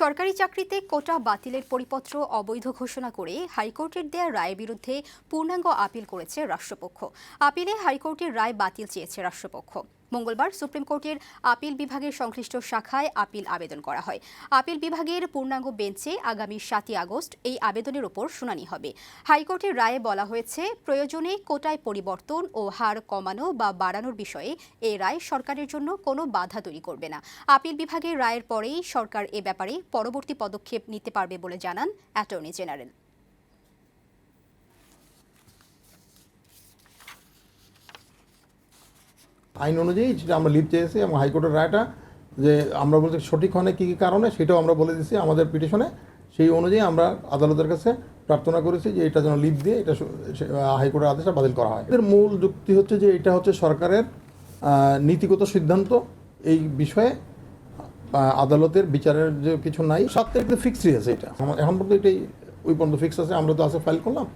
সরকারি চাকরিতে কোটা বাতিলের পরিপত্র অবৈধ ঘোষণা করে হাইকোর্টের দেয়া রায়ের বিরুদ্ধে পূর্ণাঙ্গ আপিল করেছে রাষ্ট্রপক্ষ। আপিলে হাইকোর্টের রায় বাতিল চেয়েছে রাষ্ট্রপক্ষ। মঙ্গলবার সুপ্রিম কোর্টের আপিল বিভাগের সংশ্লিষ্ট শাখায় আপিল আবেদন করা হয়। আপিল বিভাগের পূর্ণাঙ্গ বেঞ্চে আগামী সাতই আগস্ট এই আবেদনের ওপর শুনানি হবে। হাইকোর্টের রায়ে বলা হয়েছে, প্রয়োজনে কোটায় পরিবর্তন ও হার কমানো বা বাড়ানোর বিষয়ে এই রায় সরকারের জন্য কোনো বাধা তৈরি করবে না। আপিল বিভাগের রায়ের পরেই সরকার এ ব্যাপারে পরবর্তী পদক্ষেপ নিতে পারবে বলে জানান অ্যাটর্নি জেনারেল। আইন অনুযায়ী যেটা আমরা লিভ চেয়েছি এবং হাইকোর্টের রায়টা যে আমরা বলছি সঠিক হনে কী কী কারণে সেটাও আমরা বলে দিচ্ছি আমাদের পিটিশনে। সেই অনুযায়ী আমরা আদালতের কাছে প্রার্থনা করেছি যে এটা যেন লিভ দিয়ে এটা হাইকোর্টের আদেশটা বাতিল করা হয়। এর মূল যুক্তি হচ্ছে যে এটা হচ্ছে সরকারের নীতিগত সিদ্ধান্ত। এই বিষয়ে আদালতের বিচারের যে কিছু নাই সাত তারিখে ফিক্সই আছে এটা। এখন পর্যন্ত এটাই ওই পর্যন্ত ফিক্স আছে, আমরা তো আছে ফাইল করলাম।